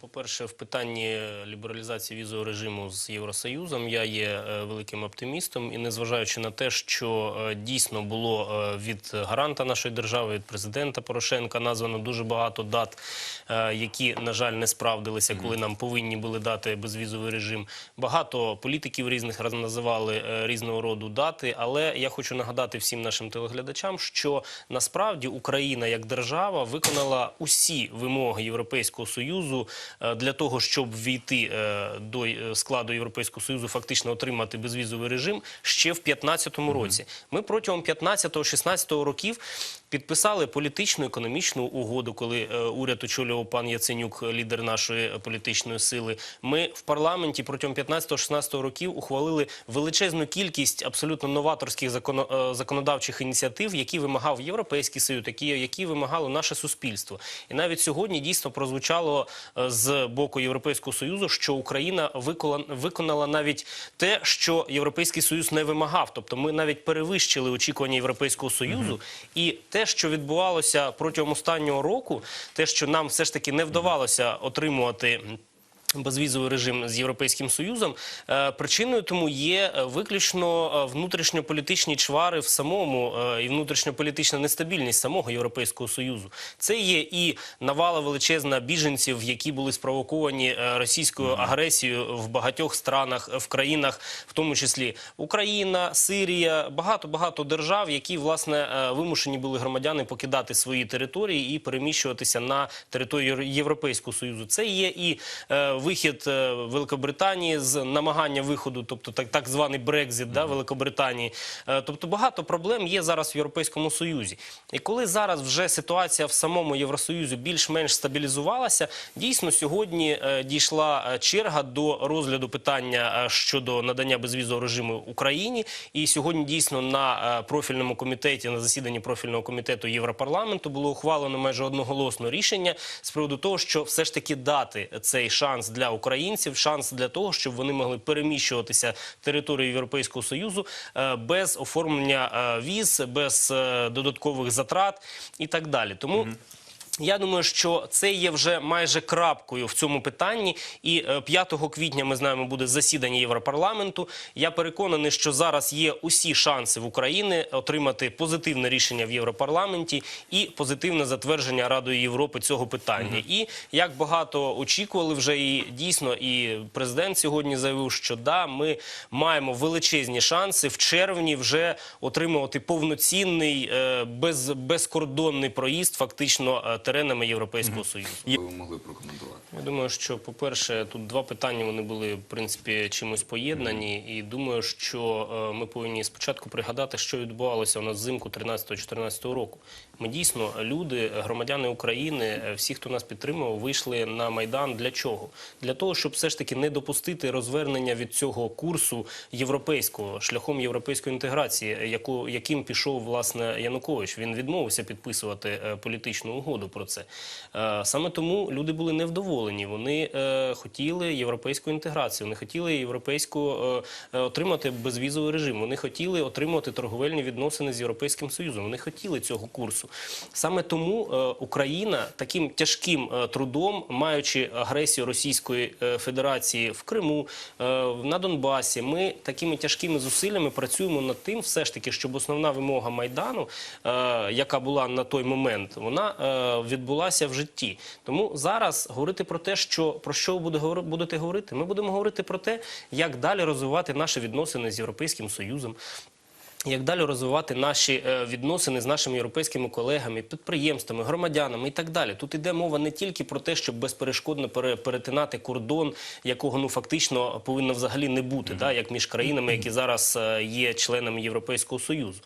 По-перше, в питанні лібералізації візового режиму з Євросоюзом я є е, великим оптимістом і незважаючи на те, що е, дійсно було е, від гаранта нашої держави, від президента Порошенка названо дуже багато дат, які, на жаль, не справдилися, коли нам повинні були дати безвізовий режим. Багато політиків різних називали різного роду дати, але я хочу нагадати всім нашим телеглядачам, що насправді Україна як держава виконала усі вимоги Європейського союзу для того, щоб війти е, до е, складу Європейського союзу, фактично отримати безвізовий режим ще в 2015 році. Ми протягом 15-16 років підписали політичну економічну угоду, коли е, уряд очолював пан Яценюк, лідер нашої політичної сили. Ми в парламенті протягом 15-16 років ухвалили величезну кількість абсолютно новаторських законо- е, законодавчих ініціатив, які вимагав Європейський Союз, які, які вимагало наше суспільство. І навіть сьогодні дійсно прозвучало е, з боку Європейського Союзу, що Україна виконала, виконала навіть те, що Європейський Союз не вимагав. Тобто ми навіть перевищили очікування Європейського Союзу. І те, що відбувалося протягом останнього року, те, що нам все ж таки не вдавалося отримувати. Безвізовий режим з європейським союзом Е, причиною тому є е, виключно е, внутрішньополітичні чвари в самому і внутрішньополітична нестабільність самого європейського союзу. Це є і навала величезна біженців, які були спровоковані російською агресією в багатьох странах, в країнах, в тому числі Україна, Сирія, багато багато держав, які власне вимушені були громадяни покидати свої території і переміщуватися на територію Європейського союзу. Це є і вихід е, Великобританії з намагання виходу, тобто так, так званий Брекзит да, Великобританії. Е, тобто багато проблем є зараз в Європейському Союзі. І коли зараз вже ситуація в самому Євросоюзі більш-менш стабілізувалася, дійсно сьогодні е, дійшла черга до розгляду питання щодо надання безвізового режиму Україні. І сьогодні дійсно на профільному комітеті, на засіданні профільного комітету Європарламенту було ухвалено майже одноголосно рішення з приводу того, що все ж таки дати цей шанс для українців, шанс для того, щоб вони могли переміщуватися територією Європейського союзу е, без оформлення е, віз, без е, додаткових затрат і так далі. Тому. Я думаю, що це є вже майже крапкою в цьому питанні. І е, 5 квітня ми знаємо, буде засідання Європарламенту. Я переконаний, що зараз є усі шанси в Україні отримати позитивне рішення в Європарламенті і позитивне затвердження Радою Європи цього питання. І як багато очікували, вже і дійсно, і президент сьогодні заявив, що да, ми маємо величезні шанси в червні вже отримувати повноцінний е, без, безкордонний проїзд, фактично е, теренами Європейського союзу. Ви могли прокоментувати. Я думаю, що по-перше, тут два питання вони були в принципі чимось поєднані, і думаю, що е, ми повинні спочатку пригадати, що відбувалося у нас взимку 13-14 року. Ми дійсно люди, громадяни України, е, всі, хто нас підтримував, вийшли на майдан. Для чого? Для того, щоб все ж таки не допустити розвернення від цього курсу європейського шляхом європейської інтеграції, яку яким пішов власне Янукович. Він відмовився підписувати е, політичну угоду про це. Е, Саме тому люди були невдоволені. Вони е, хотіли європейську інтеграцію, вони хотіли європейську е, отримати безвізовий режим. Вони хотіли отримувати торговельні відносини з європейським союзом. Вони хотіли цього курсу. Саме тому Україна таким тяжким трудом, маючи агресію Російської Федерації в Криму, на Донбасі, ми такими тяжкими зусиллями працюємо над тим, все ж таки, щоб основна вимога майдану, яка була на той момент, вона відбулася в житті. Тому зараз говорити про те, що про що ви будете говорити, ми будемо говорити про те, як далі розвивати наші відносини з Європейським Союзом. Як далі розвивати наші е, відносини з нашими європейськими колегами, підприємствами, громадянами і так далі. Тут іде мова не тільки про те, щоб безперешкодно перетинати кордон, якого ну фактично повинно взагалі не бути, да, як між країнами, які зараз е, є членами Європейського союзу.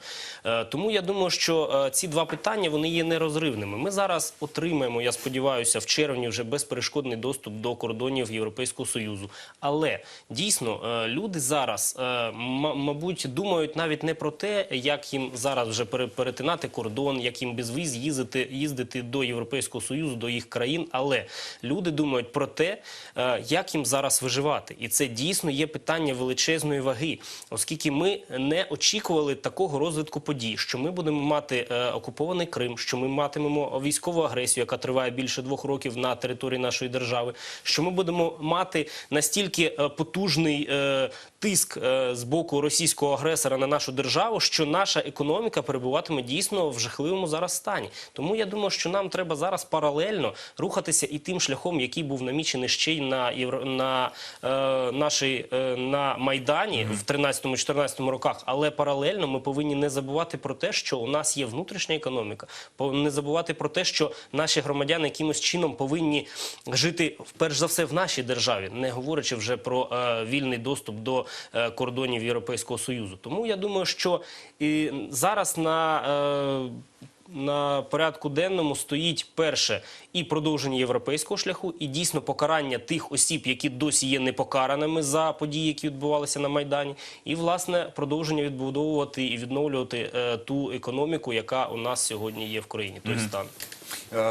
Е, Тому я думаю, що ці два питання вони є нерозривними. Ми зараз отримаємо, я сподіваюся, в червні вже безперешкодний доступ до кордонів Європейського союзу. Але дійсно люди зараз, мабуть, думають навіть не про те, як їм зараз вже пере- перетинати кордон, як їм безвіз їздити, їздити до Європейського союзу, до їх країн. Але люди думають про те, е, як їм зараз виживати, і це дійсно є питання величезної ваги, оскільки ми не очікували такого розвитку подій, що ми будемо мати е, окупований Крим, що ми матимемо військову агресію, яка триває більше двох років на території нашої держави, що ми будемо мати настільки е, потужний тиск з боку російського агресора на нашу державу, що наша економіка перебуватиме дійсно в жахливому зараз стані. Тому я думаю, що нам треба зараз паралельно рухатися і тим шляхом, який був намічений ще й на євро на е, нашій е, на майдані в 13-14 роках. Але паралельно ми повинні не забувати про те, що у нас є внутрішня економіка, не забувати про те, що наші громадяни якимось чином повинні жити перш за все в нашій державі, не говорячи вже про е, вільний доступ до е, кордонів Європейського союзу. Тому я думаю, що і зараз на е, на порядку денному стоїть перше і продовження європейського шляху, і дійсно покарання тих осіб, які досі є непокараними за події, які відбувалися на майдані, і власне продовження відбудовувати і відновлювати е, ту економіку, яка у нас сьогодні є в країні, той стан. Е,